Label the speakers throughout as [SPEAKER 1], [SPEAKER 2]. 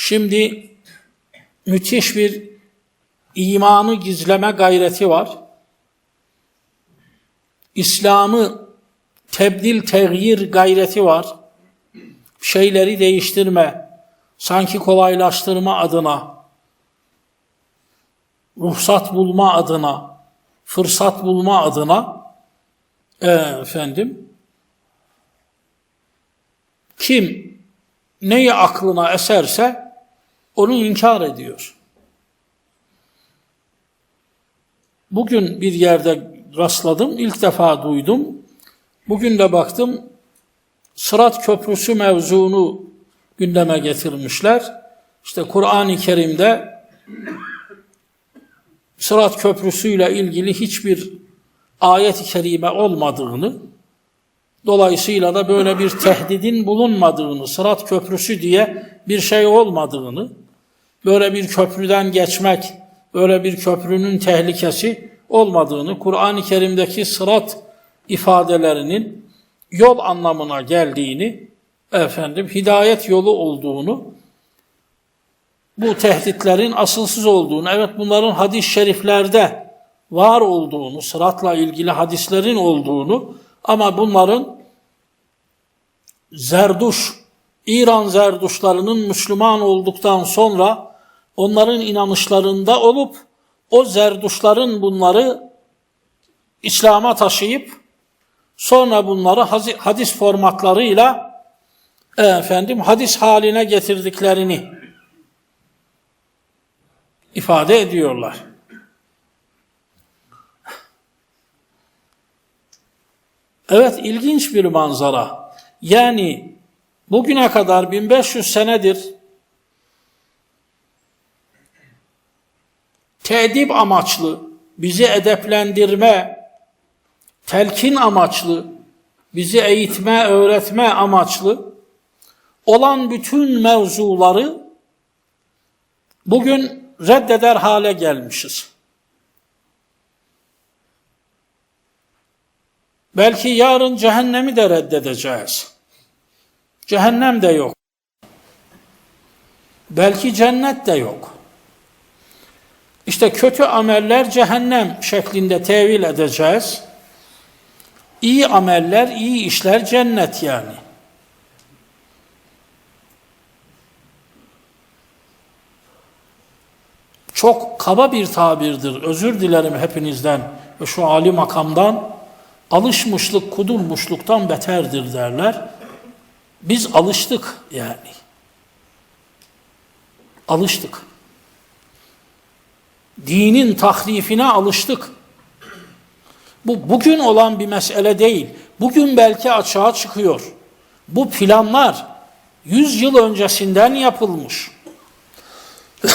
[SPEAKER 1] Şimdi müthiş bir imanı gizleme gayreti var. İslam'ı tebdil, tegyir gayreti var. Şeyleri değiştirme, sanki kolaylaştırma adına, ruhsat bulma adına, fırsat bulma adına, e, efendim, kim neyi aklına eserse onu inkar ediyor. Bugün bir yerde rastladım, ilk defa duydum. Bugün de baktım, Sırat Köprüsü mevzunu gündeme getirmişler. İşte Kur'an-ı Kerim'de Sırat Köprüsü ile ilgili hiçbir ayet-i kerime olmadığını, dolayısıyla da böyle bir tehdidin bulunmadığını, Sırat Köprüsü diye bir şey olmadığını, böyle bir köprüden geçmek, böyle bir köprünün tehlikesi olmadığını, Kur'an-ı Kerim'deki sırat ifadelerinin yol anlamına geldiğini, efendim hidayet yolu olduğunu, bu tehditlerin asılsız olduğunu, evet bunların hadis-i şeriflerde var olduğunu, sıratla ilgili hadislerin olduğunu ama bunların Zerduş, İran Zerduşlarının Müslüman olduktan sonra onların inanışlarında olup o Zerduşların bunları İslam'a taşıyıp sonra bunları hadis formatlarıyla e, efendim hadis haline getirdiklerini ifade ediyorlar. Evet ilginç bir manzara. Yani bugüne kadar 1500 senedir tedip amaçlı, bizi edeplendirme, telkin amaçlı, bizi eğitme, öğretme amaçlı olan bütün mevzuları bugün reddeder hale gelmişiz. Belki yarın cehennemi de reddedeceğiz. Cehennem de yok. Belki cennet de yok. İşte kötü ameller cehennem şeklinde tevil edeceğiz. İyi ameller, iyi işler cennet yani. Çok kaba bir tabirdir. Özür dilerim hepinizden ve şu ali makamdan. Alışmışlık kudurmuşluktan beterdir derler. Biz alıştık yani. Alıştık. Dinin tahrifine alıştık. Bu bugün olan bir mesele değil. Bugün belki açığa çıkıyor. Bu planlar 100 yıl öncesinden yapılmış.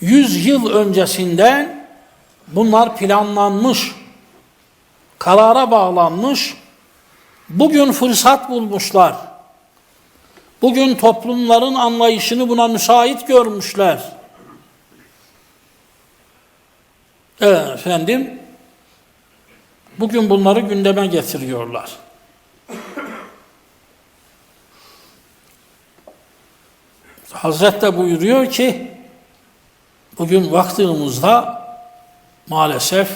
[SPEAKER 1] 100 yıl öncesinden bunlar planlanmış, karara bağlanmış, bugün fırsat bulmuşlar. Bugün toplumların anlayışını buna müsait görmüşler. Evet efendim, bugün bunları gündeme getiriyorlar. Hazret de buyuruyor ki, bugün baktığımızda maalesef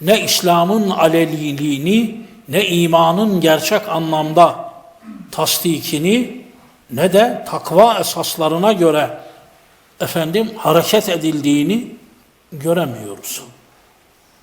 [SPEAKER 1] ne İslam'ın aleliliğini, ne imanın gerçek anlamda tasdikini, ne de takva esaslarına göre efendim hareket edildiğini göremiyoruz.